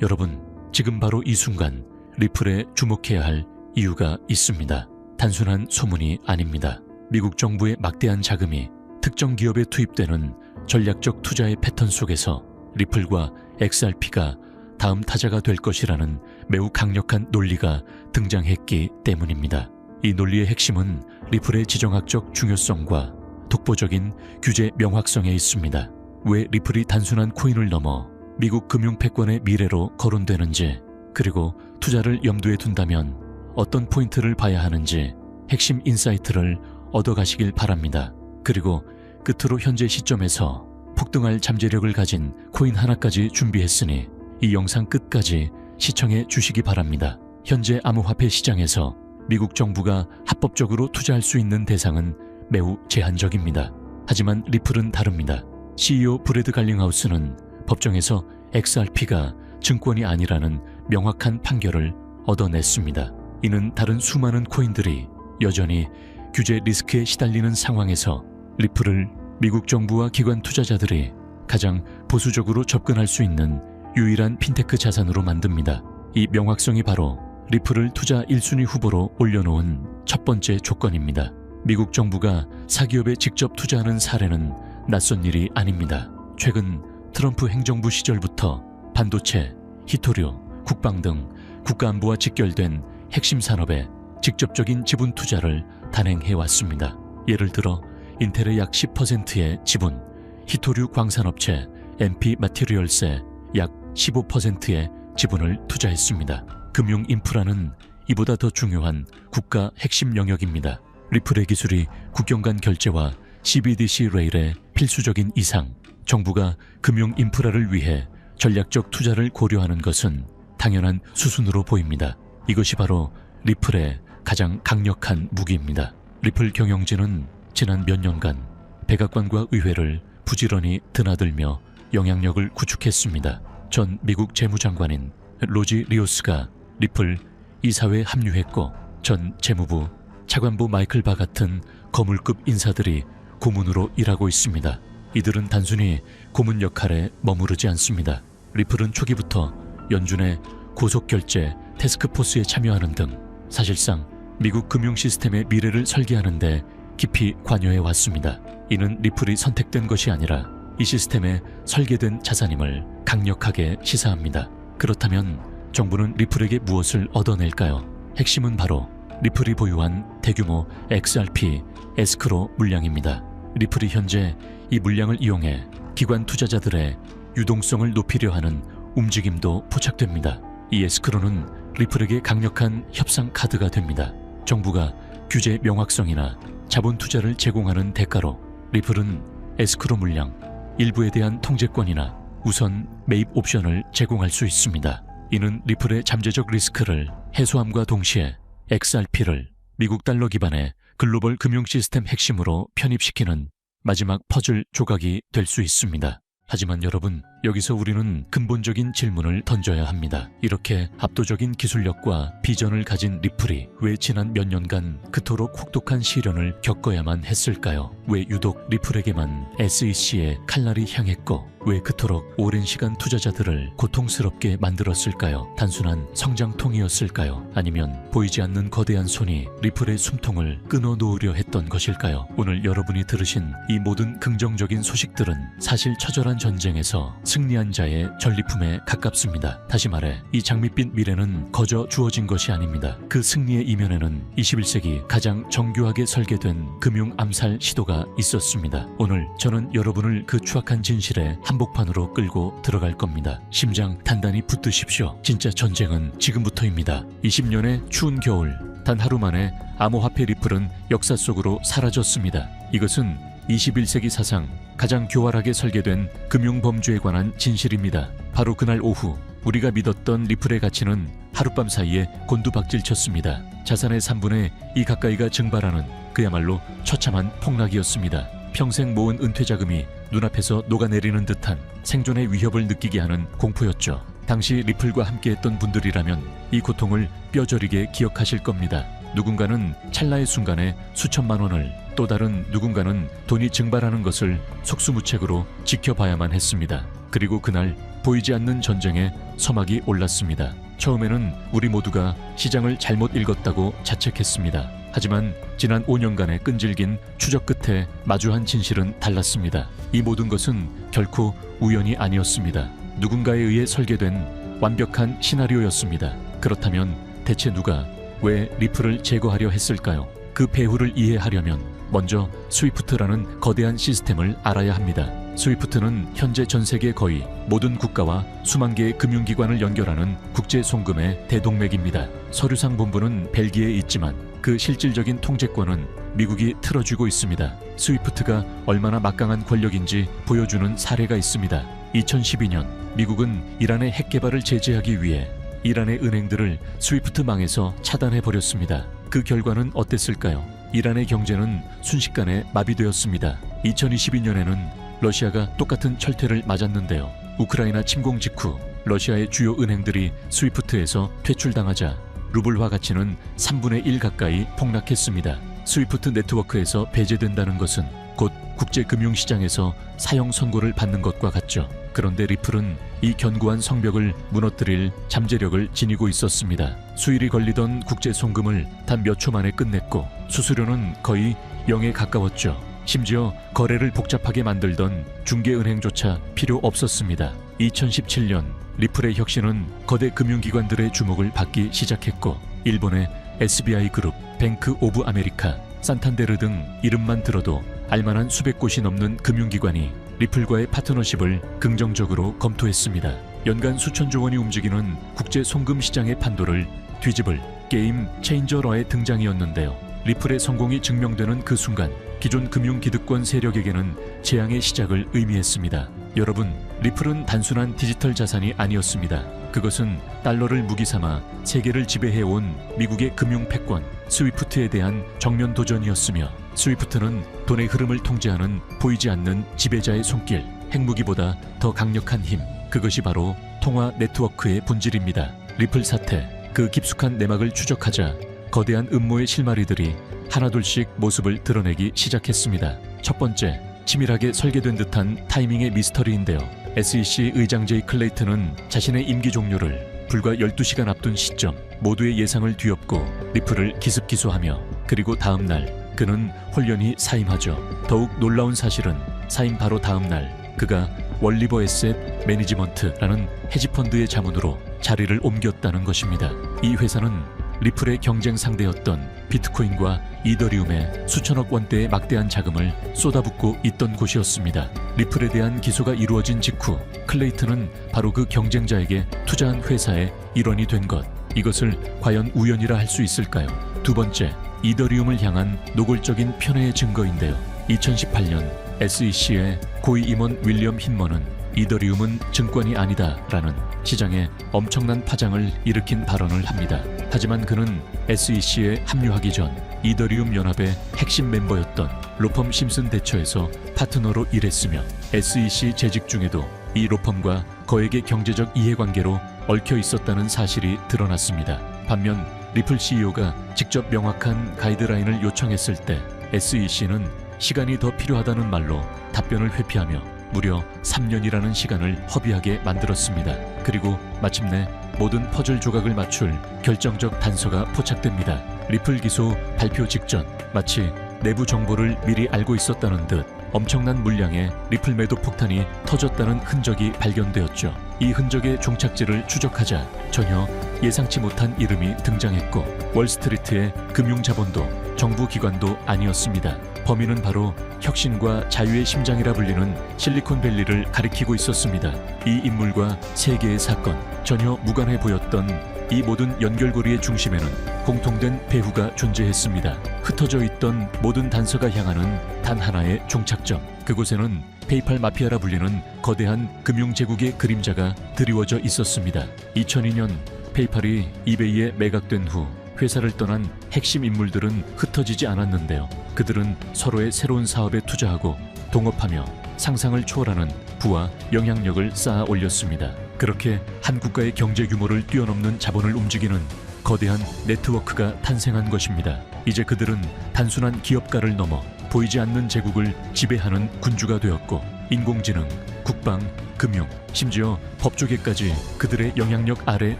여러분, 지금 바로 이 순간 리플에 주목해야 할 이유가 있습니다. 단순한 소문이 아닙니다. 미국 정부의 막대한 자금이 특정 기업에 투입되는 전략적 투자의 패턴 속에서 리플과 XRP가 다음 타자가 될 것이라는 매우 강력한 논리가 등장했기 때문입니다. 이 논리의 핵심은 리플의 지정학적 중요성과 독보적인 규제 명확성에 있습니다. 왜 리플이 단순한 코인을 넘어 미국 금융 패권의 미래로 거론되는지, 그리고 투자를 염두에 둔다면 어떤 포인트를 봐야 하는지 핵심 인사이트를 얻어가시길 바랍니다. 그리고 끝으로 현재 시점에서 폭등할 잠재력을 가진 코인 하나까지 준비했으니 이 영상 끝까지 시청해 주시기 바랍니다. 현재 암호화폐 시장에서 미국 정부가 합법적으로 투자할 수 있는 대상은 매우 제한적입니다. 하지만 리플은 다릅니다. CEO 브래드 갈링하우스는 법정에서 XRP가 증권이 아니라는 명확한 판결을 얻어냈습니다. 이는 다른 수많은 코인들이 여전히 규제 리스크에 시달리는 상황에서 리플을 미국 정부와 기관 투자자들이 가장 보수적으로 접근할 수 있는 유일한 핀테크 자산으로 만듭니다. 이 명확성이 바로 리플을 투자 1순위 후보로 올려놓은 첫 번째 조건입니다. 미국 정부가 사기업에 직접 투자하는 사례는 낯선 일이 아닙니다. 최근 트럼프 행정부 시절부터 반도체, 히토류, 국방 등 국가 안보와 직결된 핵심 산업에 직접적인 지분 투자를 단행해 왔습니다. 예를 들어 인텔의 약 10%의 지분, 히토류 광산업체 MP 마티리얼스의 약 15%의 지분을 투자했습니다. 금융 인프라는 이보다 더 중요한 국가 핵심 영역입니다. 리플의 기술이 국경 간 결제와 CBDC 레일의 필수적인 이상, 정부가 금융 인프라를 위해 전략적 투자를 고려하는 것은 당연한 수순으로 보입니다. 이것이 바로 리플의 가장 강력한 무기입니다. 리플 경영진은 지난 몇 년간 백악관과 의회를 부지런히 드나들며 영향력을 구축했습니다. 전 미국 재무장관인 로지 리오스가 리플 이사회에 합류했고 전 재무부 차관보 마이클 바 같은 거물급 인사들이 고문으로 일하고 있습니다. 이들은 단순히 고문 역할에 머무르지 않습니다. 리플은 초기부터 연준의 고속결제 테스크포스에 참여하는 등 사실상 미국 금융 시스템의 미래를 설계하는데 깊이 관여해 왔습니다. 이는 리플이 선택된 것이 아니라 이 시스템에 설계된 자산임을 강력하게 시사합니다. 그렇다면 정부는 리플에게 무엇을 얻어낼까요? 핵심은 바로 리플이 보유한 대규모 XRP 에스크로 물량입니다. 리플이 현재 이 물량을 이용해 기관 투자자들의 유동성을 높이려 하는 움직임도 포착됩니다. 이 에스크로는 리플에게 강력한 협상 카드가 됩니다. 정부가 규제 명확성이나 자본 투자를 제공하는 대가로 리플은 에스크로 물량 일부에 대한 통제권이나 우선 매입 옵션을 제공할 수 있습니다. 이는 리플의 잠재적 리스크를 해소함과 동시에 XRP를 미국 달러 기반의 글로벌 금융 시스템 핵심으로 편입시키는 마지막 퍼즐 조각이 될 수 있습니다. 하지만 여러분, 여기서 우리는 근본적인 질문을 던져야 합니다. 이렇게 압도적인 기술력과 비전을 가진 리플이 왜 지난 몇 년간 그토록 혹독한 시련을 겪어야만 했을까요? 왜 유독 리플에게만 SEC의 칼날이 향했고, 왜 그토록 오랜 시간 투자자들을 고통스럽게 만들었을까요? 단순한 성장통이었을까요? 아니면 보이지 않는 거대한 손이 리플의 숨통을 끊어 놓으려 했던 것일까요? 오늘 여러분이 들으신 이 모든 긍정적인 소식들은 사실 처절한 전쟁에서 승리한 자의 전리품에 가깝습니다. 다시 말해 이 장밋빛 미래는 거저 주어진 것이 아닙니다. 그 승리의 이면에는 21세기 가장 정교하게 설계된 금융 암살 시도가 있었습니다. 오늘 저는 여러분을 그 추악한 진실에 한 복판으로 끌고 들어갈 겁니다. 심장 단단히 붙드십시오. 진짜 전쟁은 지금부터입니다. 20년의 추운 겨울 단 하루 만에 암호화폐 리플은 역사 속으로 사라졌습니다. 이것은 21세기 사상 가장 교활하게 설계된 금융범주에 관한 진실입니다. 바로 그날 오후 우리가 믿었던 리플의 가치는 하룻밤 사이에 곤두박질 쳤습니다. 자산의 3분의 2 가까이가 증발하는 그야말로 처참한 폭락이었습니다. 평생 모은 은퇴 자금이 눈앞에서 녹아내리는 듯한 생존의 위협을 느끼게 하는 공포였죠. 당시 리플과 함께했던 분들이라면 이 고통을 뼈저리게 기억하실 겁니다. 누군가는 찰나의 순간에 수천만 원을 또 다른 누군가는 돈이 증발하는 것을 속수무책으로 지켜봐야만 했습니다. 그리고 그날 보이지 않는 전쟁에 서막이 올랐습니다. 처음에는 우리 모두가 시장을 잘못 읽었다고 자책했습니다. 하지만 지난 5년간의 끈질긴 추적 끝에 마주한 진실은 달랐습니다. 이 모든 것은 결코 우연이 아니었습니다. 누군가에 의해 설계된 완벽한 시나리오였습니다. 그렇다면 대체 누가 왜 리플을 제거하려 했을까요? 그 배후를 이해하려면 먼저 스위프트라는 거대한 시스템을 알아야 합니다. 스위프트는 현재 전 세계 거의 모든 국가와 수만 개의 금융기관을 연결하는 국제 송금의 대동맥입니다. 서류상 본부는 벨기에에 있지만 그 실질적인 통제권은 미국이 틀어쥐고 있습니다. 스위프트가 얼마나 막강한 권력인지 보여주는 사례가 있습니다. 2012년 미국은 이란의 핵 개발을 제재하기 위해 이란의 은행들을 스위프트망에서 차단해 버렸습니다. 그 결과는 어땠을까요? 이란의 경제는 순식간에 마비되었습니다. 2022년에는 러시아가 똑같은 철퇴를 맞았는데요. 우크라이나 침공 직후 러시아의 주요 은행들이 스위프트에서 퇴출당하자 루블화 가치는 3분의 1 가까이 폭락했습니다. 스위프트 네트워크에서 배제된다는 것은 곧 국제금융시장에서 사형 선고를 받는 것과 같죠. 그런데 리플은 이 견고한 성벽을 무너뜨릴 잠재력을 지니고 있었습니다. 수일이 걸리던 국제 송금을 단 몇 초 만에 끝냈고 수수료는 거의 0에 가까웠죠. 심지어 거래를 복잡하게 만들던 중개은행조차 필요 없었습니다. 2017년 리플의 혁신은 거대 금융기관들의 주목을 받기 시작했고 일본의 SBI 그룹, 뱅크 오브 아메리카, 산탄데르 등 이름만 들어도 알만한 수백 곳이 넘는 금융기관이 리플과의 파트너십을 긍정적으로 검토했습니다. 연간 수천조 원이 움직이는 국제 송금 시장의 판도를 뒤집을 게임 체인저러의 등장이었는데요. 리플의 성공이 증명되는 그 순간 기존 금융 기득권 세력에게는 재앙의 시작을 의미했습니다. 여러분, 리플은 단순한 디지털 자산이 아니었습니다. 그것은 달러를 무기 삼아 세계를 지배해온 미국의 금융 패권 스위프트에 대한 정면 도전이었으며 스위프트는 돈의 흐름을 통제하는 보이지 않는 지배자의 손길, 핵무기보다 더 강력한 힘, 그것이 바로 통화 네트워크의 본질입니다. 리플 사태, 그 깊숙한 내막을 추적하자 거대한 음모의 실마리들이 하나둘씩 모습을 드러내기 시작했습니다. 첫 번째, 치밀하게 설계된 듯한 타이밍의 미스터리인데요. SEC 의장 제이 클레이튼은 자신의 임기 종료를 불과 12시간 앞둔 시점 모두의 예상을 뒤엎고 리플을 기습기소하며 그리고 다음 날 그는 홀연히 사임하죠. 더욱 놀라운 사실은 사임 바로 다음 날 그가 월리버 에셋 매니지먼트라는 헤지펀드의 자문으로 자리를 옮겼다는 것입니다. 이 회사는 리플의 경쟁 상대였던 비트코인과 이더리움에 수천억 원대의 막대한 자금을 쏟아붓고 있던 곳이었습니다. 리플에 대한 기소가 이루어진 직후 클레이튼은 바로 그 경쟁자에게 투자한 회사의 일원이 된 것. 이것을 과연 우연이라 할 수 있을까요? 두 번째, 이더리움을 향한 노골적인 편애의 증거인데요. 2018년 SEC의 고위 임원 윌리엄 힌먼은 이더리움은 증권이 아니다라는 시장에 엄청난 파장을 일으킨 발언을 합니다. 하지만 그는 SEC에 합류하기 전 이더리움 연합의 핵심 멤버였던 로펌 심슨 대처에서 파트너로 일했으며 SEC 재직 중에도 이 로펌과 거액의 경제적 이해관계로 얽혀 있었다는 사실이 드러났습니다. 반면 리플 CEO가 직접 명확한 가이드라인을 요청했을 때 SEC는 시간이 더 필요하다는 말로 답변을 회피하며 무려 3년이라는 시간을 허비하게 만들었습니다. 그리고 마침내 모든 퍼즐 조각을 맞출 결정적 단서가 포착됩니다. 리플 기소 발표 직전 마치 내부 정보를 미리 알고 있었다는 듯 엄청난 물량의 리플 매도 폭탄이 터졌다는 흔적이 발견되었죠. 이 흔적의 종착지를 추적하자 전혀 예상치 못한 이름이 등장했고 월스트리트의 금융 자본도 정부 기관도 아니었습니다. 범인은 바로 혁신과 자유의 심장이라 불리는 실리콘밸리를 가리키고 있었습니다. 이 인물과 세 개의 사건 전혀 무관해 보였던 이 모든 연결고리의 중심에는 공통된 배후가 존재했습니다. 흩어져 있던 모든 단서가 향하는 단 하나의 종착점. 그곳에는 페이팔 마피아라 불리는 거대한 금융 제국의 그림자가 드리워져 있었습니다. 2002년 페이팔이 이베이에 매각된 후 회사를 떠난 핵심 인물들은 흩어지지 않았는데요. 그들은 서로의 새로운 사업에 투자하고 동업하며 상상을 초월하는 부와 영향력을 쌓아 올렸습니다. 그렇게 한 국가의 경제 규모를 뛰어넘는 자본을 움직이는 거대한 네트워크가 탄생한 것입니다. 이제 그들은 단순한 기업가를 넘어 보이지 않는 제국을 지배하는 군주가 되었고 인공지능, 국방, 금융, 심지어 법조계까지 그들의 영향력 아래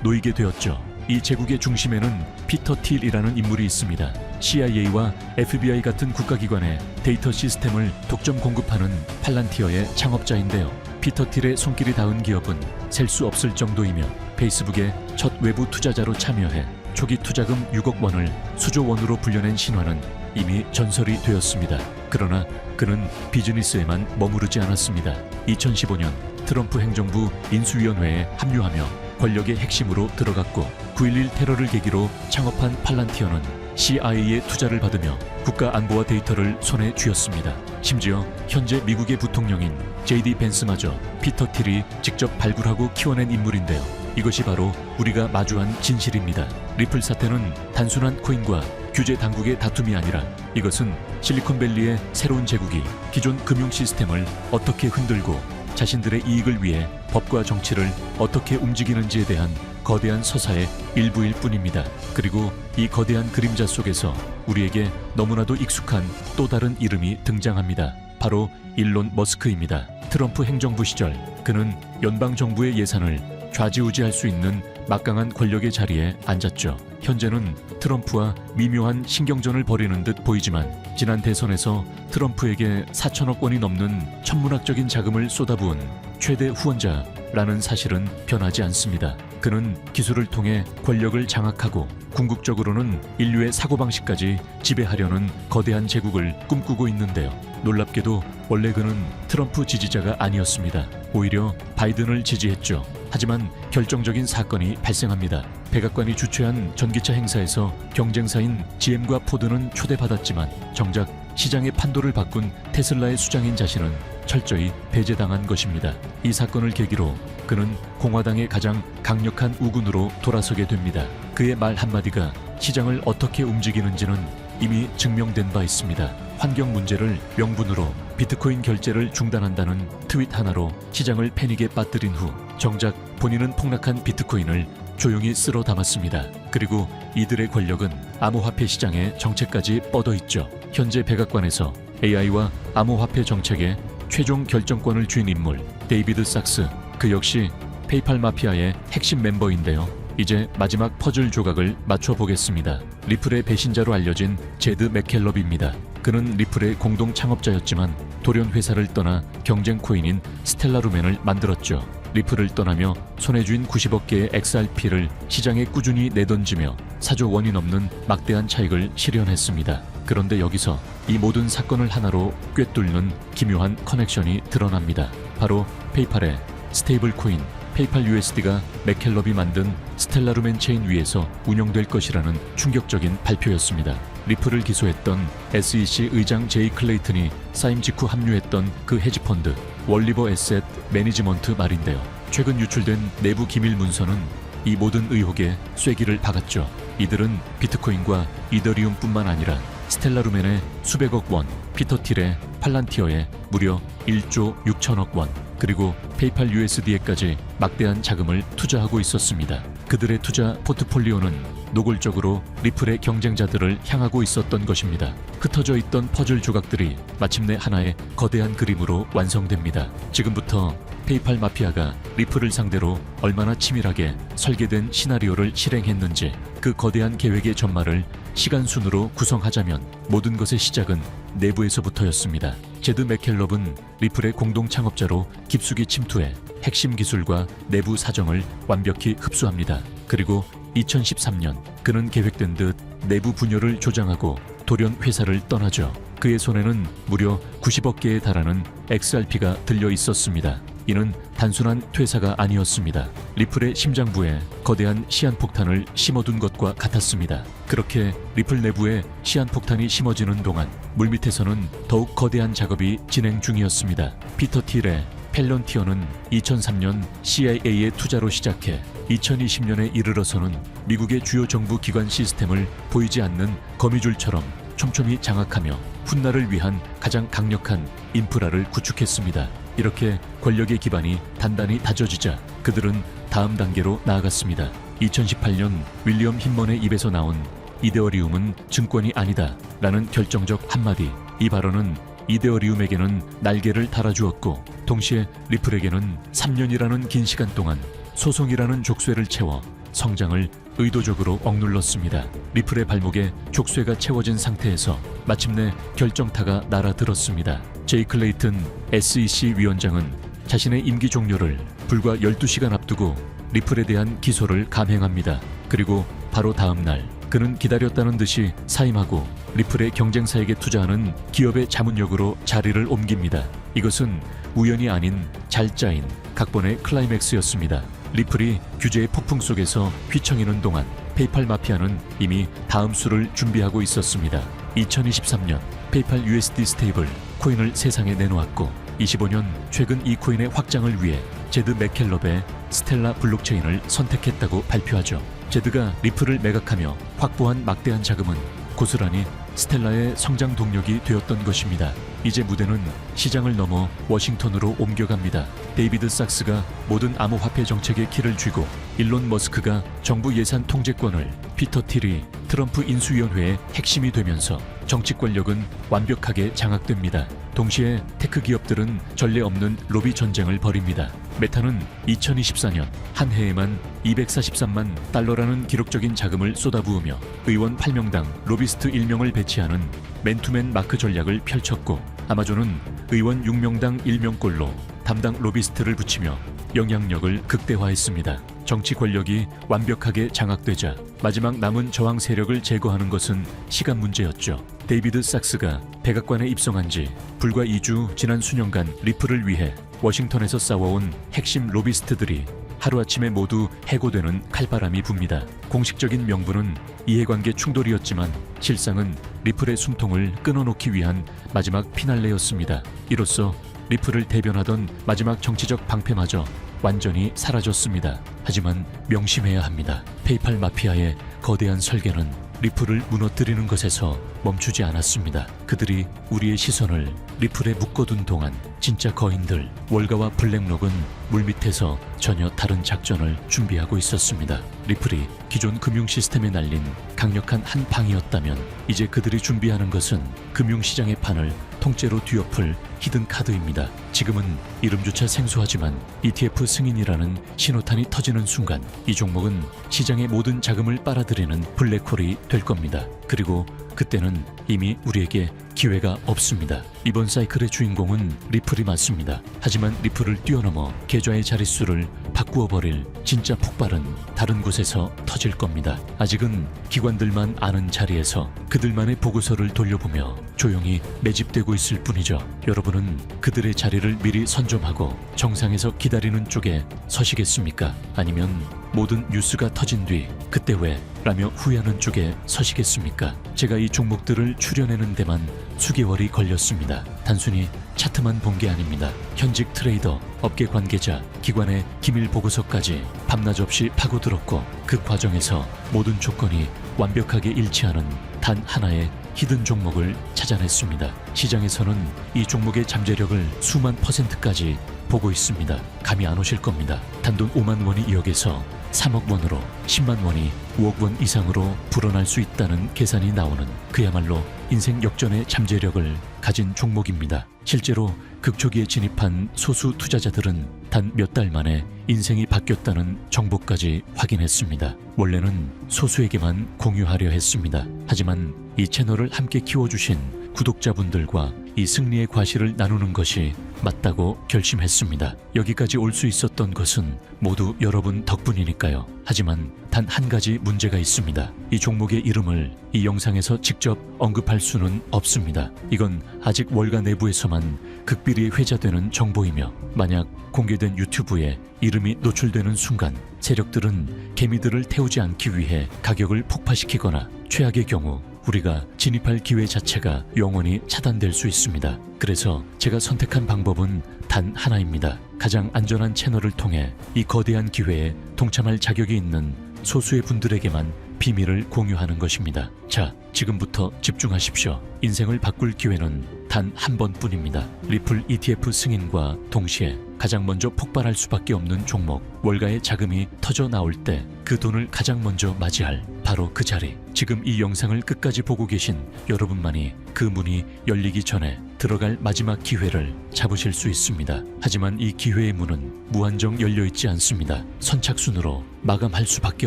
놓이게 되었죠. 이 제국의 중심에는 피터 틸이라는 인물이 있습니다. CIA와 FBI 같은 국가기관의 데이터 시스템을 독점 공급하는 팔란티어의 창업자인데요. 피터 틸의 손길이 닿은 기업은 셀 수 없을 정도이며 페이스북의 첫 외부 투자자로 참여해 초기 투자금 6억 원을 수조 원으로 불려낸 신화는 이미 전설이 되었습니다. 그러나 그는 비즈니스에만 머무르지 않았습니다. 2015년 트럼프 행정부 인수위원회에 합류하며 권력의 핵심으로 들어갔고 9.11 테러를 계기로 창업한 팔란티어는 CIA의 투자를 받으며 국가 안보와 데이터를 손에 쥐었습니다. 심지어 현재 미국의 부통령인 제이디 벤스마저 피터 틸이 직접 발굴하고 키워낸 인물인데요. 이것이 바로 우리가 마주한 진실입니다. 리플 사태는 단순한 코인과 규제 당국의 다툼이 아니라 이것은 실리콘밸리의 새로운 제국이 기존 금융 시스템을 어떻게 흔들고 자신들의 이익을 위해 법과 정치를 어떻게 움직이는지에 대한 거대한 서사의 일부일 뿐입니다. 그리고 이 거대한 그림자 속에서 우리에게 너무나도 익숙한 또 다른 이름이 등장합니다. 바로 일론 머스크입니다. 트럼프 행정부 시절 그는 연방 정부의 예산을 좌지우지할 수 있는 막강한 권력의 자리에 앉았죠. 현재는 트럼프와 미묘한 신경전을 벌이는 듯 보이지만 지난 대선에서 트럼프에게 4천억 원이 넘는 천문학적인 자금을 쏟아부은 최대 후원자라는 사실은 변하지 않습니다. 그는 기술을 통해 권력을 장악하고 궁극적으로는 인류의 사고방식까지 지배하려는 거대한 제국을 꿈꾸고 있는데요. 놀랍게도 원래 그는 트럼프 지지자가 아니었습니다. 오히려 바이든을 지지했죠. 하지만 결정적인 사건이 발생합니다. 백악관이 주최한 전기차 행사에서 경쟁사인 GM과 포드는 초대받았지만 정작 시장의 판도를 바꾼 테슬라의 수장인 자신은 철저히 배제당한 것입니다. 이 사건을 계기로 그는 공화당의 가장 강력한 우군으로 돌아서게 됩니다. 그의 말 한마디가 시장을 어떻게 움직이는지는 이미 증명된 바 있습니다. 환경 문제를 명분으로 비트코인 결제를 중단한다는 트윗 하나로 시장을 패닉에 빠뜨린 후 정작 본인은 폭락한 비트코인을 조용히 쓸어 담았습니다. 그리고 이들의 권력은 암호화폐 시장의 정책까지 뻗어 있죠. 현재 백악관에서 AI와 암호화폐 정책의 최종 결정권을 쥔 인물 데이비드 sak스 그 역시 페이팔 마피아의 핵심 멤버인데요. 이제 마지막 퍼즐 조각을 맞춰 보겠습니다. 리플의 배신자로 알려진 제드 맥켈럽입니다. 그는 리플의 공동 창업자였지만 돌연 회사를 떠나 경쟁 코인인 스텔라 루멘을 만들었죠. 리플을 떠나며 손에 쥔 90억 개의 XRP를 시장에 꾸준히 내던지며 4조 원이 넘는 막대한 차익을 실현했습니다. 그런데 여기서 이 모든 사건을 하나로 꿰뚫는 기묘한 커넥션이 드러납니다. 바로 페이팔의 스테이블 코인 페이팔 USD가 맥켈럽이 만든 스텔라루멘 체인 위에서 운영될 것이라는 충격적인 발표였습니다. 리플을 기소했던 SEC 의장 제이 클레이튼이 사임 직후 합류했던 그 헤지펀드 월리버 에셋 매니지먼트 말인데요. 최근 유출된 내부 기밀 문서는 이 모든 의혹에 쐐기를 박았죠. 이들은 비트코인과 이더리움뿐만 아니라 스텔라루멘의 수백억 원, 피터 틸의 팔란티어의 무려 1조 6천억 원, 그리고 페이팔 USD에까지 막대한 자금을 투자하고 있었습니다. 그들의 투자 포트폴리오는 노골적으로 리플의 경쟁자들을 향하고 있었던 것입니다. 흩어져 있던 퍼즐 조각들이 마침내 하나의 거대한 그림으로 완성됩니다. 지금부터 페이팔 마피아가 리플을 상대로 얼마나 치밀하게 설계된 시나리오를 실행했는지 그 거대한 계획의 전말을 시간 순으로 구성하자면 모든 것의 시작은 내부에서부터였습니다. 제드 맥켈럽은 리플의 공동 창업자로 깊숙이 침투해 핵심 기술과 내부 사정을 완벽히 흡수합니다. 그리고 2013년 그는 계획된 듯 내부 분열을 조장하고 돌연 회사를 떠나죠. 그의 손에는 무려 90억 개에 달하는 XRP가 들려 있었습니다. 이는 단순한 퇴사가 아니었습니다. 리플의 심장부에 거대한 시한폭탄을 심어둔 것과 같았습니다. 그렇게 리플 내부에 시한폭탄이 심어지는 동안 물밑에서는 더욱 거대한 작업이 진행 중이었습니다. 피터 틸의 펠런티어는 2003년 CIA의 투자로 시작해 2020년에 이르러서는 미국의 주요 정부 기관 시스템을 보이지 않는 거미줄처럼 촘촘히 장악하며 훗날을 위한 가장 강력한 인프라를 구축했습니다. 이렇게 권력의 기반이 단단히 다져지자 그들은 다음 단계로 나아갔습니다. 2018년 윌리엄 힌먼의 입에서 나온 이데어리움은 증권이 아니다 라는 결정적 한마디 이 발언은 이데어리움에게는 날개를 달아주었고 동시에 리플에게는 3년이라는 긴 시간 동안 소송이라는 족쇄를 채워 성장을 의도적으로 억눌렀습니다. 리플의 발목에 족쇄가 채워진 상태에서 마침내 결정타가 날아들었습니다. 제이 클레이튼 SEC 위원장은 자신의 임기 종료를 불과 12시간 앞두고 리플에 대한 기소를 감행합니다. 그리고 바로 다음 날 그는 기다렸다는 듯이 사임하고 리플의 경쟁사에게 투자하는 기업의 자문역으로 자리를 옮깁니다. 이것은 우연이 아닌 잘 짜인 각본의 클라이맥스였습니다. 리플이 규제의 폭풍 속에서 휘청이는 동안 페이팔 마피아는 이미 다음 수를 준비하고 있었습니다. 2023년 페이팔 USD 스테이블 코인을 세상에 내놓았고 25년 최근 이 코인의 확장을 위해 제드 맥켈럽의 스텔라 블록체인을 선택했다고 발표하죠. 제드가 리플을 매각하며 확보한 막대한 자금은 고스란히 스텔라의 성장 동력이 되었던 것입니다. 이제 무대는 시장을 넘어 워싱턴으로 옮겨갑니다. 데이비드 sak스가 모든 암호화폐 정책의 키를 쥐고 일론 머스크가 정부 예산 통제권을 피터 틸이 트럼프 인수위원회의 핵심이 되면서 정치 권력은 완벽하게 장악됩니다. 동시에 테크 기업들은 전례 없는 로비 전쟁을 벌입니다. 메타는 2024년 한 해에만 243만 달러라는 기록적인 자금을 쏟아부으며 의원 8명당 로비스트 1명을 배치하는 맨투맨 마크 전략을 펼쳤고 아마존은 의원 6명당 1명꼴로 담당 로비스트를 붙이며 영향력을 극대화했습니다. 정치 권력이 완벽하게 장악되자 마지막 남은 저항 세력을 제거하는 것은 시간 문제였죠. 데이비드 sak스가 백악관에 입성한 지 불과 2주 지난 수년간 리플을 위해 워싱턴에서 싸워온 핵심 로비스트들이 하루아침에 모두 해고되는 칼바람이 붑니다. 공식적인 명분은 이해관계 충돌이었지만 실상은 리플의 숨통을 끊어놓기 위한 마지막 피날레였습니다. 이로써 리플을 대변하던 마지막 정치적 방패마저 완전히 사라졌습니다. 하지만 명심해야 합니다. 페이팔 마피아의 거대한 설계는 리플을 무너뜨리는 것에서 멈추지 않았습니다. 그들이 우리의 시선을 리플에 묶어둔 동안 진짜 거인들 월가와 블랙록은 물밑에서 전혀 다른 작전을 준비하고 있었습니다. 리플이 기존 금융 시스템에 날린 강력한 한 방이었다면 이제 그들이 준비하는 것은 금융 시장의 판을 통째로 뒤엎을 히든 카드입니다. 지금은 이름조차 생소하지만 ETF 승인이라는 신호탄이 터지는 순간 이 종목은 시장의 모든 자금을 빨아들이는 블랙홀이 될 겁니다. 그리고 그때는 이미 우리에게 기회가 없습니다. 이번 사이클의 주인공은 리플이 맞습니다. 하지만 리플을 뛰어넘어 계좌의 자릿수를 바꾸어 버릴 진짜 폭발은 다른 곳에서 터질 겁니다. 아직은 기관들만 아는 자리에서 그들만의 보고서를 돌려보며 조용히 매집되고 있을 뿐이죠. 여러분은 그들의 자리를 미리 선점하고 정상에서 기다리는 쪽에 서시겠습니까? 아니면 모든 뉴스가 터진 뒤 그때 왜 라며 후회하는 쪽에 서시겠습니까? 제가 이 종목들을 추려내는 데만 수개월이 걸렸습니다. 단순히 차트만 본 게 아닙니다. 현직 트레이더, 업계 관계자, 기관의 기밀 보고서까지 밤낮 없이 파고들었고 그 과정에서 모든 조건이 완벽하게 일치하는 단 하나의 히든 종목을 찾아냈습니다. 시장에서는 이 종목의 잠재력을 수만 퍼센트까지 보고 있습니다. 감이 안 오실 겁니다. 단돈 5만 원이 2억에서 3억 원으로 10만 원이 5억 원 이상으로 불어날 수 있다는 계산이 나오는 그야말로 인생 역전의 잠재력을 가진 종목입니다. 실제로 극초기에 진입한 소수 투자자들은 단 몇 달 만에 인생이 바뀌었다는 정보까지 확인했습니다. 원래는 소수에게만 공유하려 했습니다. 하지만 이 채널을 함께 키워주신 구독자분들과 이 승리의 과실을 나누는 것이 맞다고 결심했습니다. 여기까지 올 수 있었던 것은 모두 여러분 덕분이니까요. 하지만 단 한 가지 문제가 있습니다. 이 종목의 이름을 이 영상에서 직접 언급할 수는 없습니다. 이건 아직 월가 내부에서만 극비리에 회자되는 정보이며 만약 공개된 유튜브에 이름이 노출되는 순간 세력들은 개미들을 태우지 않기 위해 가격을 폭파시키거나 최악의 경우 우리가 진입할 기회 자체가 영원히 차단될 수 있습니다. 그래서 제가 선택한 방법은 단 하나입니다. 가장 안전한 채널을 통해 이 거대한 기회에 동참할 자격이 있는 소수의 분들에게만 비밀을 공유하는 것입니다. 자, 지금부터 집중하십시오. 인생을 바꿀 기회는 단 한 번뿐입니다. 리플 ETF 승인과 동시에 가장 먼저 폭발할 수밖에 없는 종목, 월가의 자금이 터져 나올 때 그 돈을 가장 먼저 맞이할 바로 그 자리. 지금 이 영상을 끝까지 보고 계신 여러분만이 그 문이 열리기 전에 들어갈 마지막 기회를 잡으실 수 있습니다. 하지만 이 기회의 문은 무한정 열려 있지 않습니다. 선착순으로 마감할 수밖에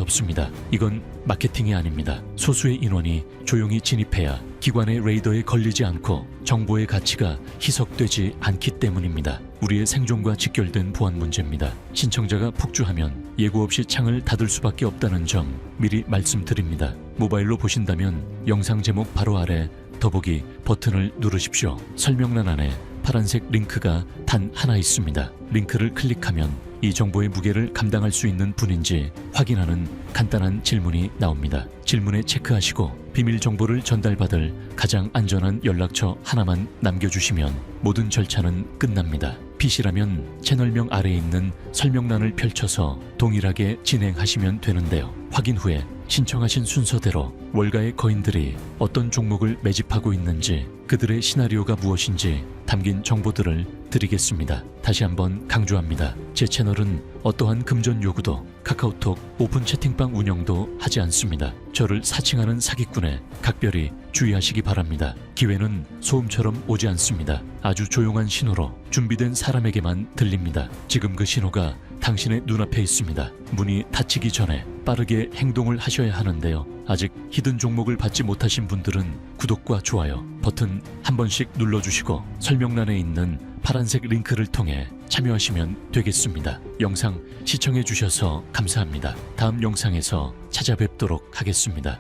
없습니다. 이건 마케팅이 아닙니다. 소수의 인원이 조용히 진입해야 기관의 레이더에 걸리지 않고 정보의 가치가 희석되지 않기 때문입니다. 우리의 생존과 직결된 보안 문제입니다. 신청자가 폭주하면 예고 없이 창을 닫을 수밖에 없다는 점 미리 말씀드립니다. 모바일로 보신다면 영상 제목 바로 아래 더보기 버튼을 누르십시오. 설명란 안에 파란색 링크가 단 하나 있습니다. 링크를 클릭하면 이 정보의 무게를 감당할 수 있는 분인지 확인하는 간단한 질문이 나옵니다. 질문에 체크하시고 비밀 정보를 전달받을 가장 안전한 연락처 하나만 남겨주시면 모든 절차는 끝납니다. PC라면 채널명 아래에 있는 설명란을 펼쳐서 동일하게 진행하시면 되는데요. 확인 후에 신청하신 순서대로 월가의 거인들이 어떤 종목을 매집하고 있는지 그들의 시나리오가 무엇인지 담긴 정보들을 드리겠습니다. 다시 한번 강조합니다. 제 채널은 어떠한 금전 요구도 카카오톡 오픈 채팅방 운영도 하지 않습니다. 저를 사칭하는 사기꾼에 각별히 주의하시기 바랍니다. 기회는 소음처럼 오지 않습니다. 아주 조용한 신호로 준비된 사람에게만 들립니다. 지금 그 신호가 당신의 눈앞에 있습니다. 문이 닫히기 전에 빠르게 행동을 하셔야 하는데요. 아직 히든 종목을 받지 못하신 분들은 구독과 좋아요 버튼 한 번씩 눌러주시고 설명란에 있는 파란색 링크를 통해 참여하시면 되겠습니다. 영상 시청해 주셔서 감사합니다. 다음 영상에서 찾아뵙도록 하겠습니다.